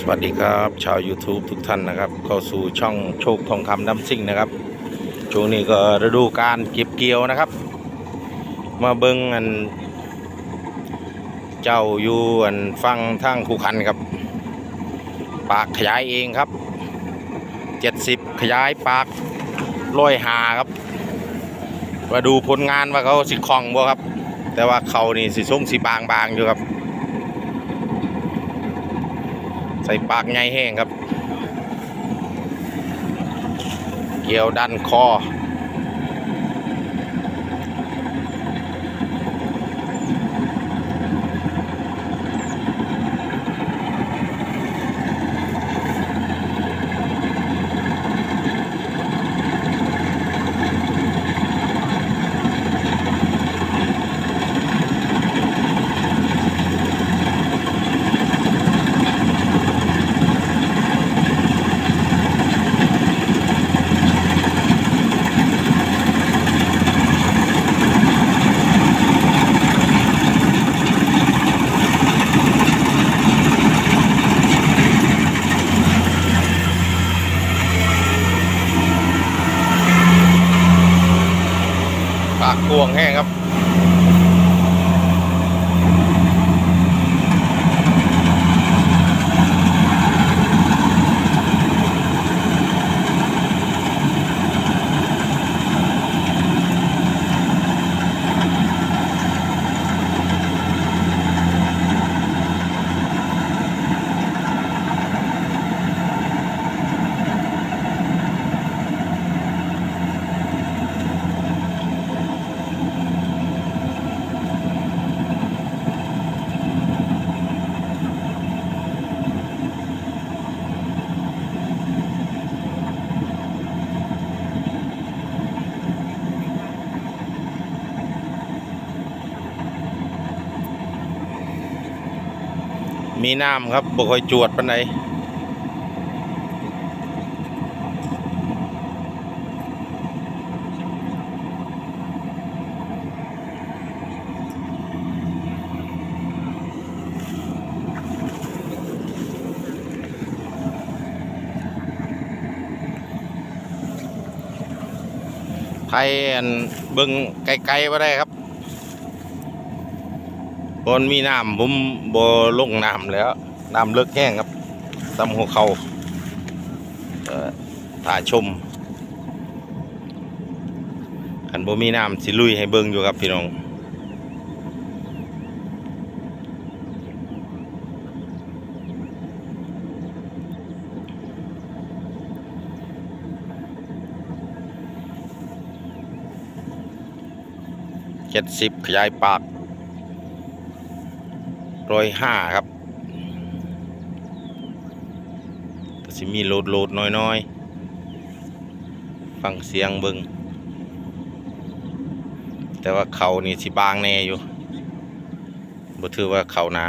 สวัสดีครับชาว YouTube ทุกท่านนะครับ เข้าสู่ช่องโชคทองคำน้ำซิ่งนะครับ ช่วงนี้ก็ฤดูการเก็บเกี่ยวนะครับ มาเบิ้งอัน เจ้าอยู่อันฟังทางคูคันครับ ปากขยายเองครับ 70 ขยายปากร้อยหาครับ มาดูผลงานว่าเขาสิคล่องบ่ครับ แต่ว่าเขานี่สิส่งสีบางๆอยู่ครับ ใส่ปากไงแห้งครับ เกี่ยวดันคอ วงแห้งครับ มีน้ำครับบ่ค่อยจวดปานไทยอันเบิ่งไกลๆบ่ได้ครับ บนมีน้ำผมบ่ลงน้ำแล้วน้ำเลิกแห้งครับตำหัวเขาเอ่อถ่าชมขันบ่มีน้ำสิลุยให้เบิ่งอยู่ครับพี่น้องเจ็ดสิบขยายปาก ร้อยห้าครับก็สิมีโหลดโหลดน้อยน้อยๆ ฟังเสียงเบิงแต่ว่าเขานี่สิบางแน่อยู่บ่ถือว่าเขาหนา